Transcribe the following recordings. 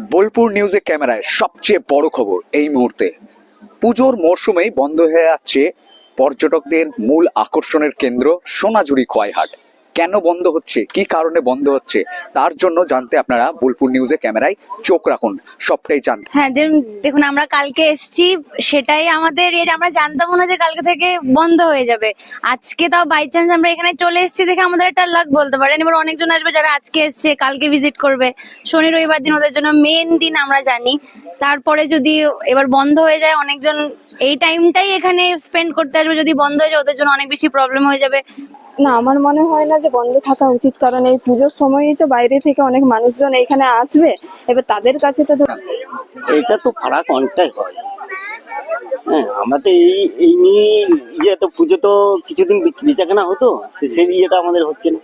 বোলপুর নিউজে ক্যামেরায় সবচেয়ে বড় খবর এই মুহূর্তে। পুজোর মরশুমেই বন্ধ হয়ে যাচ্ছে পর্যটকদের মূল আকর্ষণের কেন্দ্র সোনাঝুরি খোয়াইহাট। কেন বন্ধ হচ্ছে? কি কারণে বন্ধ হচ্ছে? তার জন্য জানতে আপনারা বোলপুর নিউজে ক্যামেরায় চোখ রাখুন। সবটাই জানতে। হ্যাঁ যে দেখুন, আমরা কালকে এসছি, সেটাই আমাদের এই আমরা জানতাম না যে কালকে থেকে বন্ধ হয়ে যাবে। আজকে তাও বাই চান্স আমরা এখানে চলে এসেছি দেখে আমাদের একটা লাক বলতে পারেন। এবার অনেকজন আসবে যারা আজকে এসছে, কালকে ভিজিট করবে। শনি, রবিবার দিন ওদের জন্য মেন দিন আমরা জানি। তারপরে যদি এবার বন্ধ হয়ে যায়, অনেকজন এই টাইমটাই এখানে স্পেন্ড করতে আসবে। যদি বন্ধ হয়ে যায়, ওদের জন্য অনেক বেশি প্রবলেম হয়ে যাবে। না আমার মনে হয় না যে বন্ধ থাকা উচিত কারণ এই পুজোর সময়ই তো বাইরে থেকে অনেক মানুষজন এখানে আসবে। এবার তাদের কাছে তো এটা তো ফারাক অনেকটাই হয়। হ্যাঁ আমাদের এই এই নিয়ে ইয়ে তো পুজো তো কিছুদিন কেনা হতো সেই ইয়েটা আমাদের হচ্ছে না।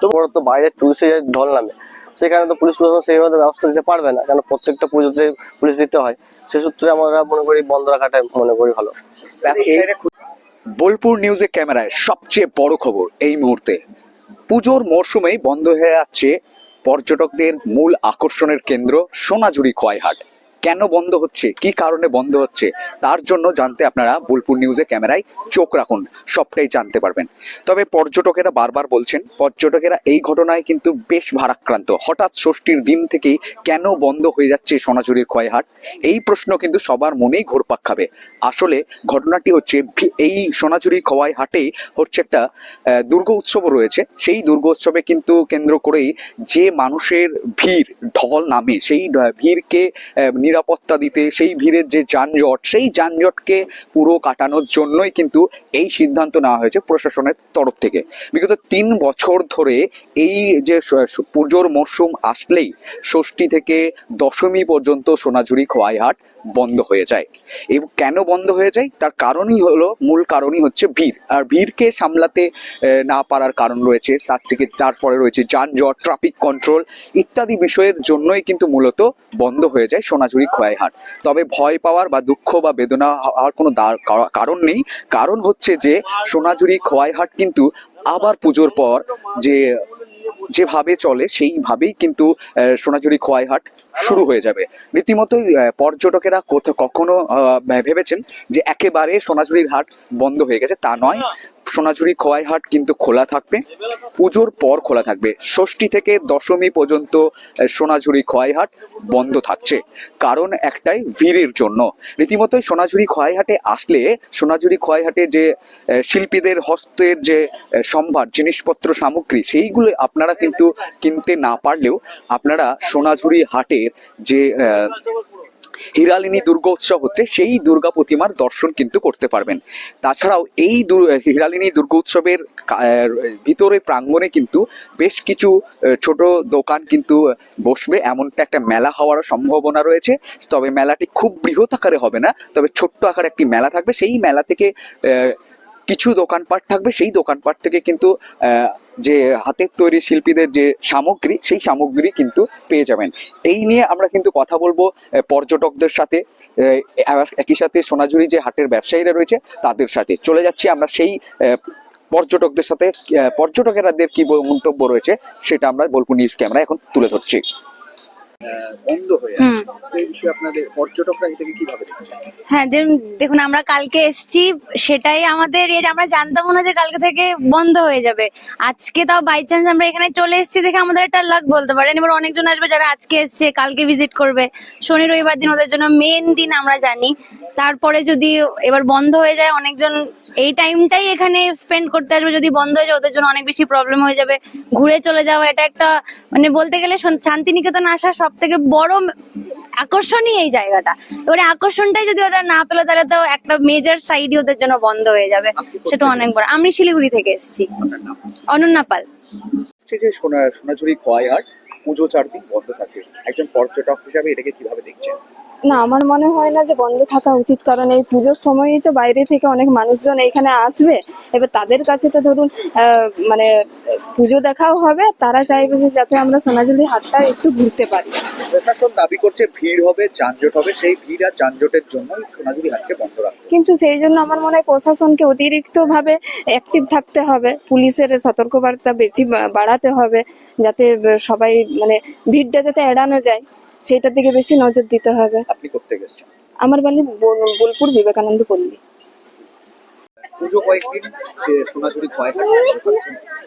তো বড় তো বাইরে টুরিস্টে ঢল নামে। সেখানে তো পুলিশ প্রশাসন সেইভাবে ব্যবস্থা দিতে পারবে না কারণ প্রত্যেকটা পুজোতে পুলিশ দিতে হয়। সে সূত্রে আমরা মনে করি বন্ধ রাখাটাই মনে করি ভালো। বোলপুর নিউজে ক্যামেরায় সবচেয়ে বড় খবর এই মুহূর্তে। পুজোর মরশুমেই বন্ধ হয়ে যাচ্ছে পর্যটকদের মূল আকর্ষণের কেন্দ্র সোনাঝুরি খোয়াইহাট। কেন বন্ধ হচ্ছে? কি কারণে বন্ধ হচ্ছে? তার জন্য জানতে আপনারা বোলপুর নিউজে ক্যামেরায় চোখ রাখুন, সবটাই জানতে পারবেন। তবে পর্যটকেরা বারবার বলছেন, পর্যটকেরা এই ঘটনায় কিন্তু বেশ ভারাক্রান্ত। হঠাৎ ষষ্ঠীর দিন থেকেই কেন বন্ধ হয়ে যাচ্ছে সোনাঝুরির খোয়াইহাট? এই প্রশ্ন কিন্তু সবার মনেই ঘোরপাক খাবে। আসলে ঘটনাটি হচ্ছে এই সোনাঝুরি খোয়াই হাটেই হচ্ছে একটা দুর্গা উৎসবও রয়েছে। সেই দুর্গা উৎসবে কিন্তু কেন্দ্র করেই যে মানুষের ভিড়, ঢল নামে, সেই ভিড়কে নিরাপত্তা দিতে, সেই ভিড়ের যে যানজট, সেই যানজটকে পুরো কাটানোর জন্যই কিন্তু এই সিদ্ধান্ত নেওয়া হয়েছে প্রশাসনের তরফ থেকে। বিগত তিন বছর ধরে এই যে পুজোর মরশুম আসলেই ষষ্ঠী থেকে দশমী পর্যন্ত সোনাঝুরি খোয়াইহাট বন্ধ হয়ে যায়। এবং, কেন বন্ধ হয়ে যায়? তার কারণই হলো, মূল কারণই হচ্ছে ভিড়। আর ভিড়কে সামলাতে না পারার কারণ রয়েছে, তার থেকে তারপরে রয়েছে যানজট ট্রাফিক কন্ট্রোল ইত্যাদি বিষয়ের জন্যই কিন্তু মূলত বন্ধ হয়ে যায় সোনাঝুরি খোয়াইহাট তবে ভয় পাওয়ার বা দুঃখ বা বেদনা হওয়ার কোনো কারণ নেই। কারণ হচ্ছে যে সোনাঝুরি, খোয়াইহাট কিন্তু আবার পুজোর পর যে যেভাবে চলে, সেইভাবেই কিন্তু সোনাঝুরি খোয়াইহাট শুরু হয়ে যাবে। রীতিমতোই পর্যটকেরা কোথাও কখনো ভেবেছেন যে একেবারে সোনাঝুরির হাট বন্ধ হয়ে গেছে। তা নয়, সোনাঝুরি খোয়াইহাট কিন্তু খোলা থাকবে। পুজোর পর খোলা থাকবে। ষষ্ঠী থেকে দশমী পর্যন্ত সোনাঝুরি খোয়াইহাট বন্ধ থাকছে। কারণ একটাই, ভিড়ের জন্য। রীতিমতোই সোনাঝুরি খোয়াইহাটে আসলে, সোনাঝুরি খোয়াইহাটে যে শিল্পীদের হস্তের যে সম্ভার, জিনিসপত্র সামগ্রী, সেইগুলো আপনারা কিন্তু কিনতে না পারলেও আপনারা সোনাঝুরি হাটের যে হিরালিনী দুর্গা উৎসব হচ্ছে, সেই দুর্গা প্রতিমার দর্শন কিন্তু করতে পারবেন। তাছাড়াও এই হিরালিনী দুর্গা উৎসবের ভিতরে প্রাঙ্গণে কিন্তু বেশ কিছু ছোট দোকান কিন্তু বসবে। এমনটা একটা মেলা হওয়ার সম্ভাবনা রয়েছে। তবে মেলাটি খুব বৃহৎ আকারে হবে না, তবে ছোট্ট আকারে একটি মেলা থাকবে। সেই মেলা থেকে কিছু দোকানপাট থাকবে, সেই দোকানপাট থেকে কিন্তু যে হাতের তৈরি শিল্পীদের যে সামগ্রী, সেই সামগ্রী কিন্তু পেয়ে যাবেন। এই নিয়ে আমরা কিন্তু কথা বলব পর্যটকদের সাথে একই সাথে সোনাঝুরি যে হাটের ব্যবসায়ীরা রয়েছে, তাদের সাথে। চলে যাচ্ছি আমরা সেই পর্যটকদের সাথে পর্যটকেরাদের কি মন্তব্য রয়েছে, সেটা আমরা বোলপুর নিউজ ক্যামেরা এখন তুলে ধরছি। বন্ধ হয়ে হুম। এই বিষয়ে আপনাদের পর্যটকরা এটাকে কীভাবে হ্যাঁ যে দেখুন আমরা কালকে এসছি সেটাই আমাদের এই যে আমরা জানতাম না যে কালকে থেকে বন্ধ হয়ে যাবে। আজকে তাও বাই চান্স আমরা এখানে চলে এসেছি দেখে আমাদের একটা লাক বলতে পারেন। এবার অনেকজন আসবে যারা আজকে এসছে কালকে ভিজিট করবে। শনি রবিবার দিন ওদের জন্য মেন দিন আমরা জানি। তারপরে যদি এবার বন্ধ হয়ে যায় অনেকজন এই টাইমটাই এখানে স্পেন্ড করতে আসবে। যদি বন্ধ হয়ে যায় ওদের জন্য অনেক বেশি প্রবলেম হয়ে যাবে। ঘুরে চলে যাওয়া এটা একটা মানে বলতে গেলে শান্তিনিকেতন আসার সব থেকে বড় আকর্ষণই এই জায়গাটা। এবারে আকর্ষণটাই যদি ওরা না পেল তাহলে তো একটা মেজর সাইডই ওদের জন্য বন্ধ হয়ে যাবে। সেটা অনেক বড়। আমি শিলিগুড়ি থেকে এসেছি। অনন্যা পাল। যে সোনা সোনাঝুরি খোয়াইহাট পুজো চার দিন বন্ধ থাকে। একজন পর্যটক হিসাবে এটাকে কীভাবে দেখছেন? না আমার মনে হয় না যে বন্ধ থাকা উচিত। কারণ এই পুজোর সময়ই তো বাইরে থেকে অনেক মানুষজন এখানে আসবে। এবার তাদের কাছে তো ধরুন মানে পুজো দেখাও হবে। তারা চাইবে যে যাতে আমরা সোনাঝুরি হাটটা একটু ঘুরতে পারি। প্রশাসন দাবি করছে ভিড় হবে যানজট হবে। সেই ভিড় আর যানজটের জন্য সোনাঝুরি হাটকে বন্ধ রাখবে কিন্তু সেই জন্য আমার মনে হয় প্রশাসনকে অতিরিক্ত ভাবে অ্যাক্টিভ থাকতে হবে। পুলিশের সতর্কবার্তা বেশি বাড়াতে হবে। যাতে সবাই মানে ভিড়টা যাতে এড়ানো যায়। সেটার দিকে বেশি নজর দিতে হবে। আপনি করতে গেছেন? আমার বাড়ি বোলপুর বিবেকানন্দ পল্লী। পুজো কয়েকদিন সে সোনাঝুরি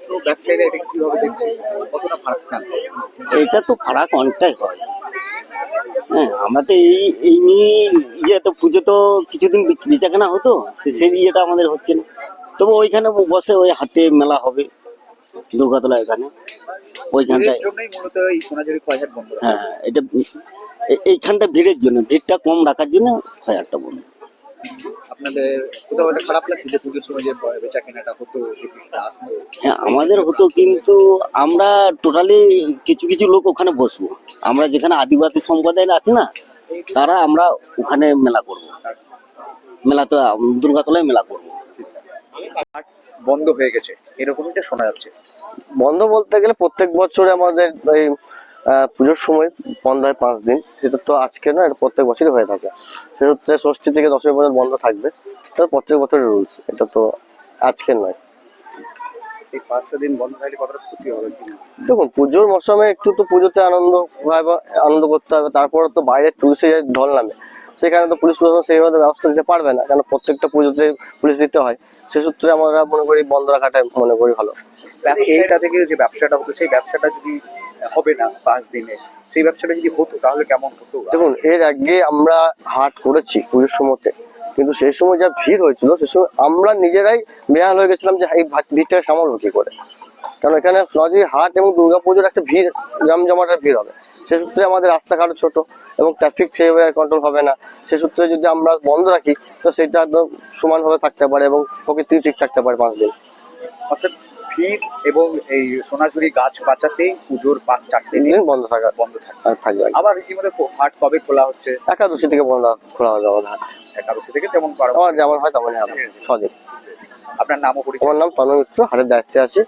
তো ব্যবসায়ীরা এটা কীভাবে দেখছে? কতটা ফারাক না এটা তো ফারাক অনেকটাই হয়। হ্যাঁ আমরা তো এই এই নিয়ে ইয়ে তো পুজো তো কিছুদিন বিচ- বেচাকেনা হতো সে- সেই ইয়েটা আমাদের হচ্ছে না। তবু ওইখানে বসে ওই হাটে মেলা হবে। দুর্গাতলা এখানে। ওইখানটায় বন্ধ রাখা। হ্যাঁ এটা এইখানটা ভিড়ের জন্য ভিড়টা কম রাখার জন্য হাজারটা বলুন আপনাদের কোথাও একটা খারাপ লাগছে যে পুজোর সময় যে বেচা কেনাটা হতো আসতো? হ্যাঁ আমাদের হতো কিন্তু আমরা টোটালি কিছু কিছু লোক ওখানে বসবো। আমরা যেখানে আদিবাসী সম্প্রদায় আছে না তারা আমরা ওখানে মেলা করব। মেলা তো দুর্গাতলায় মেলা করব। বন্ধ হয়ে গেছে। এরকমটা শোনা যাচ্ছে। বন্ধ বলতে গেলে প্রত্যেক বছরে আমাদের এই পুজোর সময় বন্ধ হয় পাঁচ দিন। সেটা তো আজকে না এটা প্রত্যেক বছরই হয়ে থাকে। সেক্ষেত্রে ষষ্ঠী থেকে দশমী পর্যন্ত বন্ধ থাকবে। তো প্রত্যেক বছরের রুলস এটা তো আজকের নয়। এই পাঁচটা দিন বন্ধ থাকলে কতটা ক্ষতি হবে? দেখুন পুজোর মরশুমে একটু তো পুজোতে আনন্দ আনন্দ করতে হবে তারপরে তো বাইরে টুরিস্টে ঢল নামে। সেখানে তো পুলিশ প্রশাসন সেইভাবে ব্যবস্থা দিতে পারবে না কারণ প্রত্যেকটা পুজোতে পুলিশ দিতে হয়। সে সূত্রে আমরা মনে করি বন্ধ রাখাটাই মনে করি ভালো। এইটা থেকে যে ব্যবসাটা হতো সেই ব্যবসাটা যদি হবে না পাঁচ দিনে সেই ব্যবসাটা যদি হতো তাহলে কেমন হতো? দেখুন এর আগে আমরা হাট করেছি পুজোর সময়তে কিন্তু সেই সময় যা ভিড় হয়েছিল সে সময় আমরা নিজেরাই বেহাল হয়ে গেছিলাম যে এই ভিড়টা সামালবো কি করে? কারণ এখানে হাট এবং দুর্গাপুজোর একটা ভিড় জমজমাটের ভিড় হবে। সে সূত্রে আমাদের রাস্তাঘাটও ছোট এবং ট্রাফিক সেইভাবে কন্ট্রোল হবে না। সে সূত্রে যদি আমরা বন্ধ রাখি তো সেটা একদম সমানভাবে থাকতে পারে এবং প্রকৃতি ঠিক থাকতে পারে পাঁচ দিন। অর্থাৎ ভিড় এবং এই সোনাঝুরি গাছ বাঁচাতে পুজোর পাঁচ চারটে তিন দিন দিন বন্ধ থাকা বন্ধ থাকে। থাকবে আবার রীতিমতো হাট কবে খোলা হচ্ছে? একাদশী থেকে বন্ধ খোলা হবে আমাদের হাট। একাদশী থেকে যেমন করা যেমন হয় তেমনই হবে। ছদিন আপনার নামও পরিচয়? আমার নাম তনু মিত্র হাটের দায়িত্বে আছি।